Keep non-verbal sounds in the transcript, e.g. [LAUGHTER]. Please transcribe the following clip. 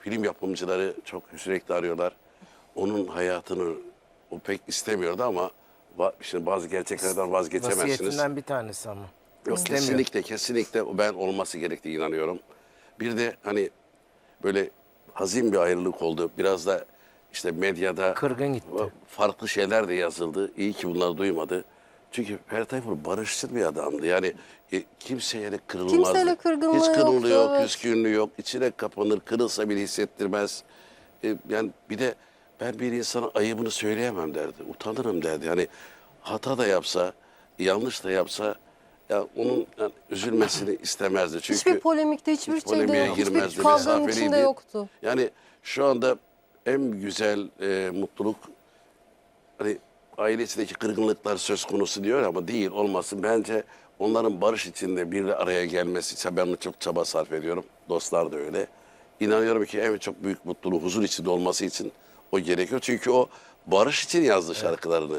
film yapımcıları çok sürekli arıyorlar. Onun hayatını o pek istemiyordu ama va- şimdi bazı gerçeklerden vazgeçemezsiniz. Vasiyetinden bir tanesi ama. Yok İstemiyor. kesinlikle kesinlikle ben olması gerektiğine inanıyorum. Bir de hani böyle hazin bir ayrılık oldu. Biraz da işte medyada Kırgın gitti. farklı şeyler de yazıldı. İyi ki bunları duymadı. Çünkü Ferdi Tayfur barışçıl bir adamdı. Yani e, kimseye de kırılmazdı. Kimseyle kırgınlığı Hiç kırıldığı yoktu, yok, evet. küskünlüğü yok. İçine kapanır, kırılsa bile hissettirmez. E, yani bir de ben bir insana ayıbını söyleyemem derdi. Utanırım derdi. Yani hata da yapsa, yanlış da yapsa ya onun yani üzülmesini [CLEARS THROAT] istemezdi. Çünkü Hiçbir polemikte, hiçbir hiç şeyde yok. Hiçbir girmezdi, kavganın içinde yoktu. Yani şu anda en güzel e, mutluluk hani aile içindeki kırgınlıklar söz konusu diyor ama değil olmasın. Bence onların barış içinde bir araya gelmesi için ben çok çaba sarf ediyorum. Dostlar da öyle. İnanıyorum ki en çok büyük mutluluğu huzur içinde olması için o gerekiyor. Çünkü o barış için yazdı şarkılarını.